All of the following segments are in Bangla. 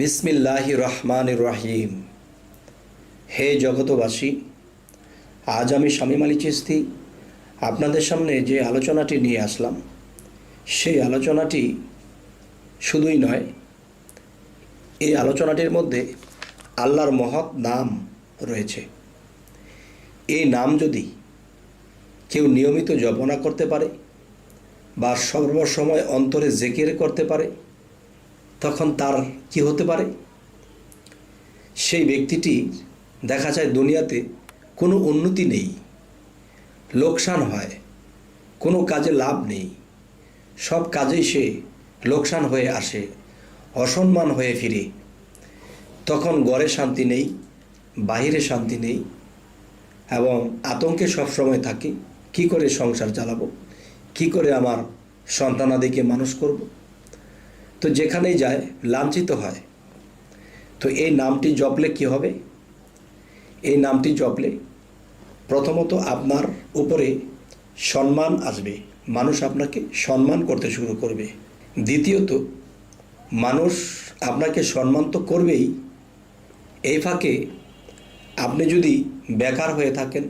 বিসমিল্লাহ রহমান রহিম। হে জগতবাসী আজ আমি স্বামী আলী চিস্তি আপনাদের সামনে যে আলোচনাটি নিয়ে আসলাম, সেই আলোচনাটি শুধুই নয়, এই আলোচনাটির মধ্যে আল্লাহর মহৎ নাম রয়েছে। এই নাম যদি কেউ নিয়মিত জপনা করতে পারে বা সর্বসময় অন্তরে জেকের করতে পারে তখন তার কি হতে পারে? সেই ব্যক্তিটি দেখা যায় দুনিয়াতে কোনো উন্নতি নেই, লোকসান হয়, কোনো কাজে লাভ নেই, সব কাজেই সে লোকসান হয়ে আসে, অসম্মান হয়ে ফিরে। তখন গড়ে শান্তি নেই, বাহিরে শান্তি নেই এবং আতঙ্কে সবসময় থাকি, কি করে সংসার চালাবো? কি করে আমার সন্তানাদিকে মানুষ করব? তো যেখানেই যায়, লাঞ্ছিত হয়। তো এই নামটি জপলে কি হবে? এই নামটি জপলে প্রথমত আপনার উপরে সম্মান আসবে। মানুষ আপনাকে সম্মান করতে শুরু করবে। দ্বিতীয়ত, মানুষ আপনাকে সম্মান তো করবেই। এই ফাঁকে আপনি যদি বেকার হয়ে থাকেন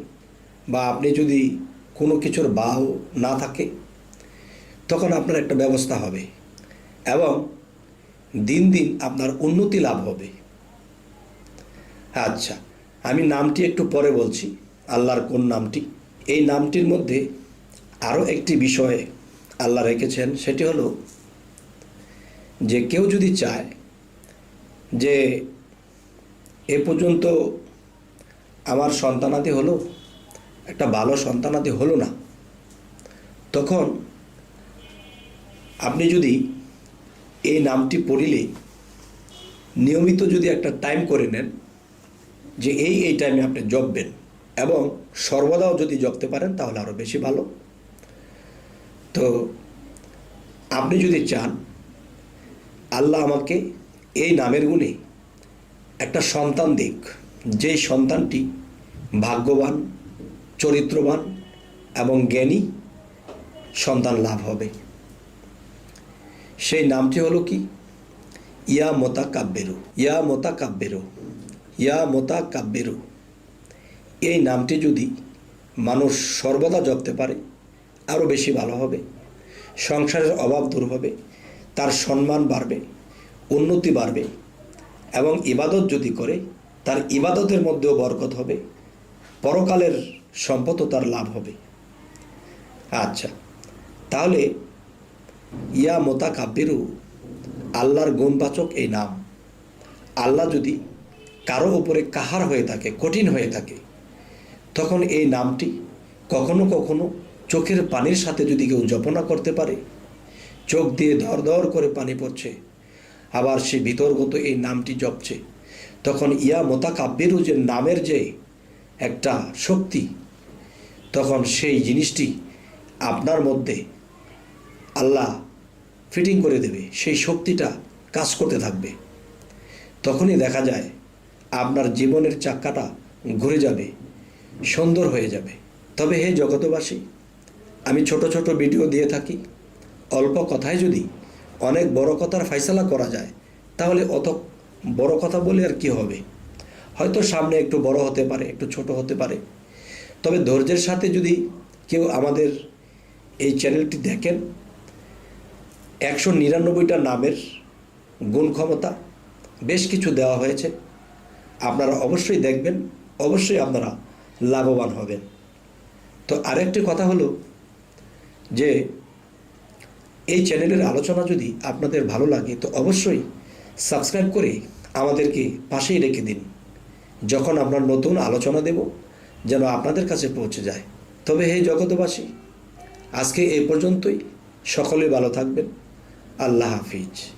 বা আপনি যদি কোনো কিছুর বাহ না থাকে, তখন আপনার একটা ব্যবস্থা হবে। এবং দিন দিন আপনার উন্নতি লাভ হবে। আচ্ছা আমি নামটি একটু পরে বলছি, আল্লাহর কোন নামটি? এই নামটির মধ্যে আরও একটি বিষয়ে আল্লাহ রেখেছেন, সেটি হলো যে কেউ যদি চায় যে এ পর্যন্ত আমার সন্তানাদি হলো, একটা ভালো সন্তানাদি হলো না, তখন আপনি যদি এই নামটি পড়িলে নিয়মিত যদি একটা টাইম করে নেন, যে এই এই টাইমে আপনি জপবেন এবং সর্বদাও যদি জপতে পারেন, তাহলে আরও বেশি ভালো। তো আপনি যদি চান, আল্লাহ আমাকে এই নামের গুণে একটা সন্তান দিক যেই সন্তানটি ভাগ্যবান, চরিত্রবান এবং জ্ঞানী, সন্তান লাভ হবে। সেই নামটি হলো কি? ইয়া মোতা কাব্যেরু। ইয়া মোতা কাব্যেরু। ইয়া মোতা কাব্যেরু। এই নামটি যদি মানুষ সর্বদা জপতে পারে আরও বেশি ভালো হবে। সংসারের অভাব দূর হবে, তার সম্মান বাড়বে, উন্নতি বাড়বে এবং ইবাদত যদি করে, তার ইবাদতের মধ্যেও বরকত হবে, পরকালের সম্পদও তার লাভ হবে। আচ্ছা তাহলে ইয়া মোতা কাব্যেরও আল্লাহর গুণবাচক এই নাম। আল্লাহ যদি কারও উপরে কাহার হয়ে থাকে, কঠিন হয়ে থাকে, তখন এই নামটি কখনো কখনো চোখের পানির সাথে যদি কেউ জপনা করতে পারে, চোখ দিয়ে ধর ধর করে পানি পড়ছে, আবার সে ভিতরগত এই নামটি জপছে, তখন ইয়া মোতা কাব্যেরও যে নামের যে একটা শক্তি, তখন সেই জিনিসটি আপনার মধ্যে আল্লাহ ফিটিং করে দেবে, সেই শক্তিটা কাজ করতে থাকবে। তখনই দেখা যায়, আপনার জীবনের চাক্কাটা ঘুরে যাবে, সুন্দর হয়ে যাবে। তবে হে জগতবাসী আমি ছোট ছোট ভিডিও দিয়ে থাকি। অল্প কথায় যদি অনেক বড় কথার ফাইসলা করা যায়, তাহলে অত বড় কথা বলে আর কি হবে? হয়তো সামনে একটু বড় হতে পারে, একটু ছোট হতে পারে। তবে ধৈর্যের সাথে যদি কেউ আমাদের এই চ্যানেলটি দেখেন একশো নিরানব্বইটা নামের গুণ ক্ষমতা বেশ কিছু দেওয়া হয়েছে। আপনারা অবশ্যই দেখবেন, অবশ্যই আপনারা লাভবান হবেন। তো আরেকটি কথা হলো যে, এই চ্যানেলের আলোচনা যদি আপনাদের ভালো লাগে, তো অবশ্যই সাবস্ক্রাইব করে আমাদেরকে পাশেই রেখে দিন। যখন আমরা নতুন আলোচনা দেব, যেন আপনাদের কাছে পৌঁছে যায়। তবে হে জগতবাসী আজকে এ পর্যন্তই। সকলে ভালো থাকবেন। আল্লাহ হাফিজ।